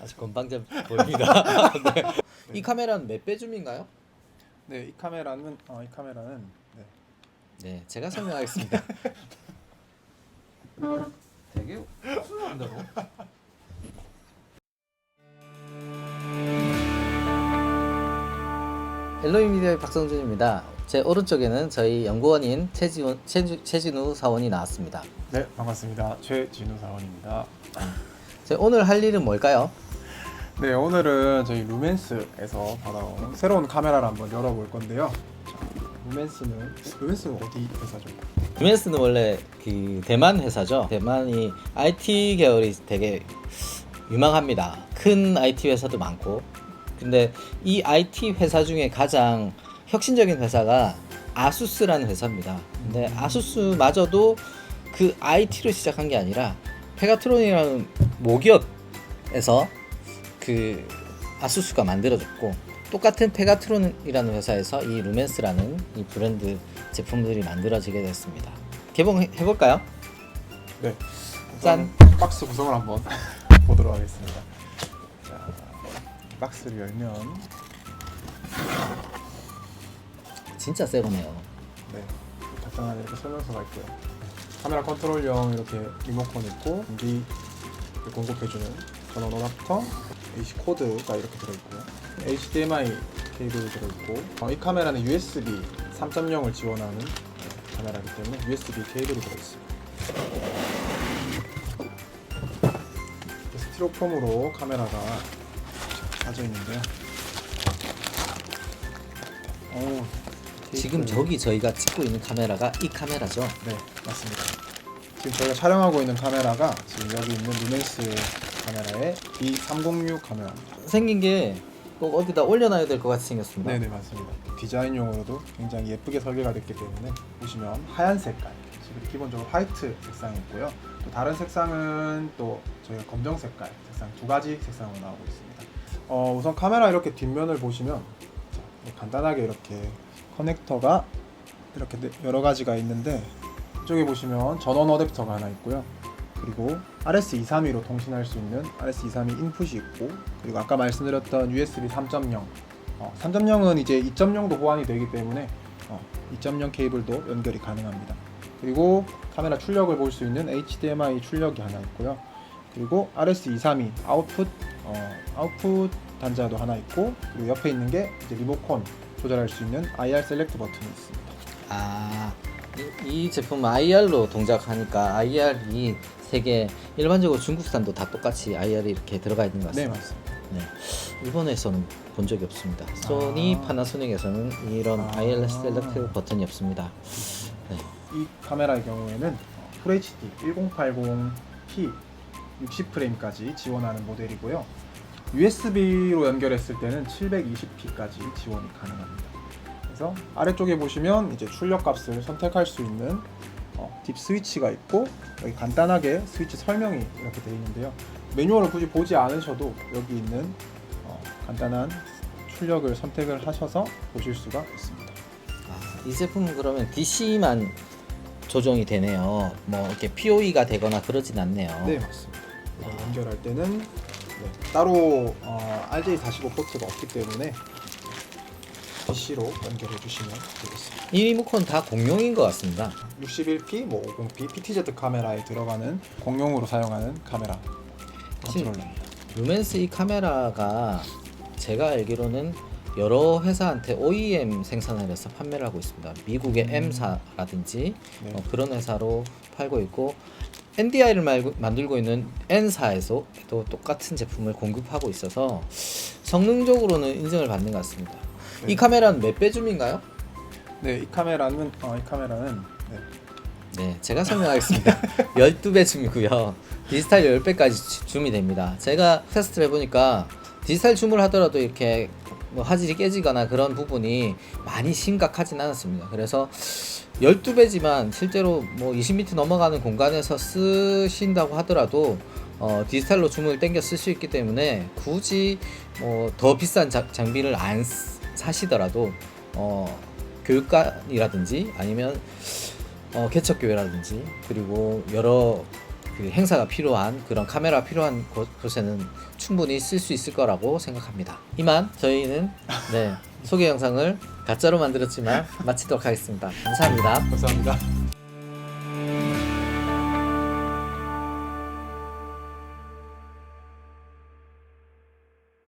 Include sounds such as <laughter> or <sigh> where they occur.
아주 건방져 보입니다. <laughs> 네. 이 카메라는 몇 배 줌인가요? 네, 이 카메라는 어, 이 카메라는 네. 네, 제가 설명하겠습니다. <laughs> 되게 순한다고? 헬로이 미디어의 박성준입니다. 제 오른쪽에는 저희 연구원인 최지훈, 최주, 최진우 사원이 나왔습니다. 네, 반갑습니다. 최진우 사원입니다. 제 오늘 할 일은 뭘까요? 네, 오늘은 저희 루멘스에서 받아온 새로운 카메라를 한번 열어볼 건데요. 자, 루멘스는 루멘스는 어디 회사죠? 루멘스는 원래 그 대만 회사죠. 대만이 IT 계열이 되게 유망합니다. 큰 IT 회사도 많고. 근데 이 IT 회사 중에 가장 혁신적인 회사가 아수스라는 회사입니다. 근데 아수스마저도 그 IT로 시작한 게 아니라 페가트론이라는 모기업에서 그 아수스가 만들어졌고 똑같은 페가트론이라는 회사에서 이 루멘스라는 이 브랜드 제품들이 만들어지게 됐습니다. 개봉해 볼까요? 네. 짠. 박스 구성을 한번 <laughs> 보도록 하겠습니다. 자, 박스를 열면 진짜 새 거네요. 네, 간단하게 이렇게 설명서가 있고요. 카메라 컨트롤용 이렇게 리모컨 있고 전기 공급해주는 전원 어답터, AC 코드가 이렇게 들어있고요. HDMI 케이블이 들어있고 어, 이 카메라는 USB 3.0을 지원하는 네, 카메라이기 때문에 USB 케이블이 들어있습니다. 스티로폼으로 카메라가 사져 있는데요. 오, 지금 테이프. 저기 저희가 찍고 있는 카메라가 이 카메라죠. 네, 맞습니다. 지금 저희가 촬영하고 있는 카메라가 지금 여기 있는 루멘스 카메라의 B306 카메라입니다. 생긴 게 꼭 어디다 올려놔야 될 것 같이 생겼습니다. 네, 네, 맞습니다. 디자인용으로도 굉장히 예쁘게 설계가 됐기 때문에 보시면 하얀 색깔, 지금 기본적으로 화이트 색상이 있고요. 또 다른 색상은 또 저희가 검정 색깔 색상 두 가지 색상으로 나오고 있습니다. 어, 우선 카메라 이렇게 뒷면을 보시면 간단하게 이렇게 커넥터가 이렇게 네- 여러 가지가 있는데 이쪽에 보시면 전원 어댑터가 하나 있고요. 그리고 RS232로 통신할 수 있는 RS232 인풋이 있고 그리고 아까 말씀드렸던 USB 3.0 어, 3.0은 이제 2.0도 호환이 되기 때문에 어, 2.0 케이블도 연결이 가능합니다. 그리고 카메라 출력을 볼 수 있는 HDMI 출력이 하나 있고요. 그리고 RS232 아웃풋 어, 아웃풋 단자도 하나 있고 그리고 옆에 있는 게 이제 리모컨 조절할 수 있는 IR 셀렉트 버튼이 있습니다. 아, 이, 이 제품 IR로 동작하니까 IR이 세계 일반적으로 중국산도 다 똑같이 IR이 이렇게 들어가 있는 것네 같습니다. 맞습니다. 네, 일본에서는 본 적이 없습니다. 소니, 아. 파나소닉에서는 이런 아. IR 셀렉트 버튼이 없습니다. 네. 이 카메라의 경우에는 어, FHD 1080p 60프레임까지 지원하는 모델이고요. USB로 연결했을 때는 720p까지 지원이 가능합니다. 그래서 아래쪽에 보시면 이제 출력 값을 선택할 수 있는 어, 딥 스위치가 있고 여기 간단하게 스위치 설명이 이렇게 되어 있는데요. 매뉴얼을 굳이 보지 않으셔도 여기 있는 어, 간단한 출력을 선택을 하셔서 보실 수가 있습니다. 아, 이 제품은 그러면 DC만 조정이 되네요. 뭐 이렇게 POE가 되거나 그러진 않네요. 네 맞습니다. 아. 연결할 때는 네, 따로 어, RJ45 포트가 없기 때문에 DC로 연결해 주시면 되겠습니다. 이 리모컨 다 공용인 것 같습니다. 61p, 뭐 50p, PTZ 카메라에 들어가는 공용으로 사용하는 카메라 컨트롤러입니다. 루멘스 이 카메라가 제가 알기로는 여러 회사한테 OEM 생산을 해서 판매를 하고 있습니다. 미국의 음. M사라든지 네. 어, 그런 회사로 팔고 있고 NDI를 말고, 만들고 있는 N사에서도 똑같은 제품을 공급하고 있어서 성능적으로는 인정을 받는 것 같습니다. 네. 이 카메라는 몇 배 줌인가요? 네, 이 카메라는 어, 이 카메라는 네, 네, 제가 설명하겠습니다. <laughs> 12배 줌이고요. 디지털 10배까지 줌이 됩니다. 제가 테스트를 해보니까 디지털 줌을 하더라도 이렇게 뭐 화질이 깨지거나 그런 부분이 많이 심각하진 않았습니다. 그래서 12배지만 실제로 뭐 20m 넘어가는 공간에서 쓰신다고 하더라도 어, 디지털로 줌을 땡겨 쓸 수 있기 때문에 굳이 뭐 더 비싼 자- 장비를 안 쓰- 사시더라도 어, 교육관이라든지 아니면 어, 개척교회라든지 그리고 여러 그 행사가 필요한 그런 카메라 필요한 곳, 곳에는 충분히 쓸 수 있을 거라고 생각합니다. 이만 저희는 네 소개 영상을 가짜로 만들었지만 마치도록 하겠습니다. 감사합니다. 감사합니다.